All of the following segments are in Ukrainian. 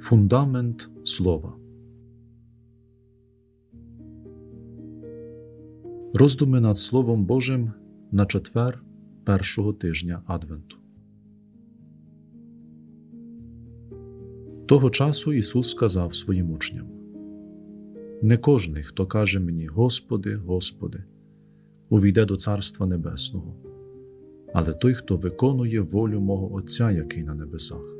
Фундамент Слова. Роздуми над Словом Божим на четвер першого тижня Адвенту. Того часу Ісус сказав своїм учням: Не кожний, хто каже мені, Господи, Господи, увійде до Царства Небесного, але той, хто виконує волю мого Отця, який на небесах.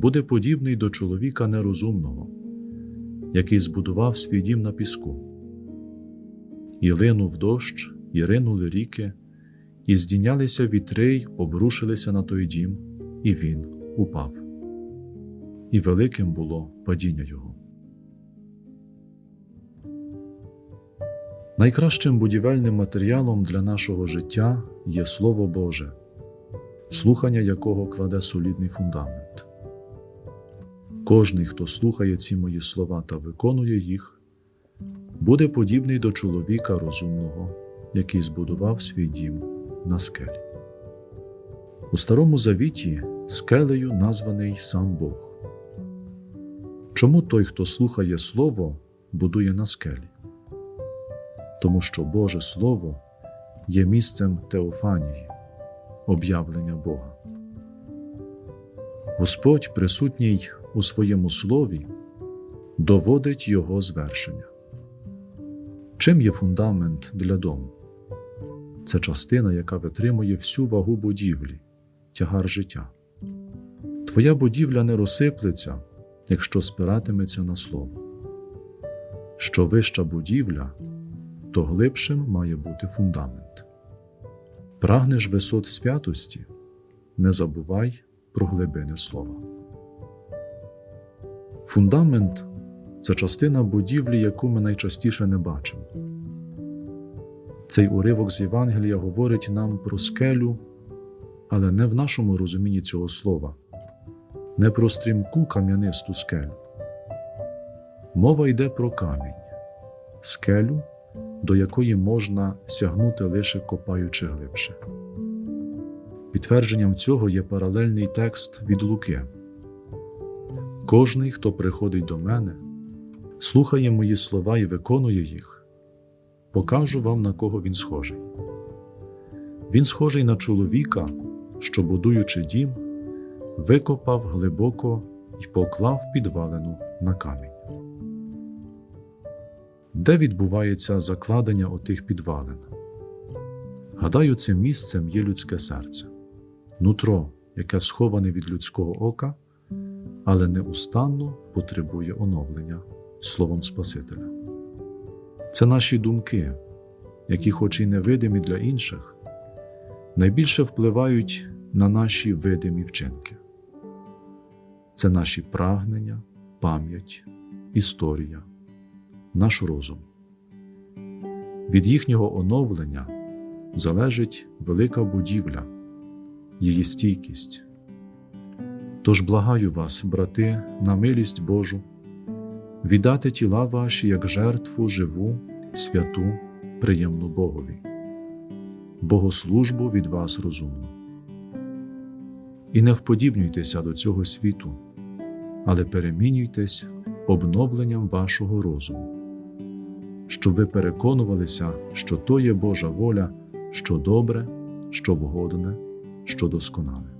буде подібний до чоловіка нерозумного, який збудував свій дім на піску. І линув дощ, і ринули ріки, і здійнялися вітри й обрушилися на той дім, і він упав. І великим було падіння його. Найкращим будівельним матеріалом для нашого життя є Слово Боже, слухання якого кладе солідний фундамент. Кожний, хто слухає ці мої слова та виконує їх, буде подібний до чоловіка розумного, який збудував свій дім на скелі. У Старому Завіті скелею названий сам Бог. Чому той, хто слухає Слово, будує на скелі? Тому що Боже Слово є місцем теофанії, об'явлення Бога. Господь, присутній у своєму слові, доводить його звершення. Чим є фундамент для дому? Це частина, яка витримує всю вагу будівлі, тягар життя. Твоя будівля не розсиплеться, якщо спиратиметься на слово. Що вища будівля, то глибшим має бути фундамент. Прагнеш висот святості, не забувай про глибини слова. Фундамент це частина будівлі, яку ми найчастіше не бачимо. Цей уривок з Євангелія говорить нам про скелю, але не в нашому розумінні цього слова, не про стрімку кам'янисту скелю. Мова йде про камінь, скелю, до якої можна сягнути лише копаючи глибше. Підтвердженням цього є паралельний текст від Луки. Кожний, хто приходить до мене, слухає мої слова і виконує їх, покажу вам, на кого він схожий. Він схожий на чоловіка, що, будуючи дім, викопав глибоко і поклав підвалину на камінь. Де відбувається закладення отих підвалин? Гадаю, цим місцем є людське серце, нутро, яке сховане від людського ока але неустанно потребує оновлення Словом Спасителя. Це наші думки, які, хоч і невидимі для інших, найбільше впливають на наші видимі вчинки. Це наші прагнення, пам'ять, історія, наш розум. Від їхнього оновлення залежить велика будівля, її стійкість. Тож благаю вас, брати, на милість Божу, віддати тіла ваші як жертву живу, святу, приємну Богові, богослужбу від вас розумну. І не вподібнюйтеся до цього світу, але перемінюйтесь обновленням вашого розуму, щоб ви переконувалися, що то є Божа воля, що добре, що вгодне, що досконале.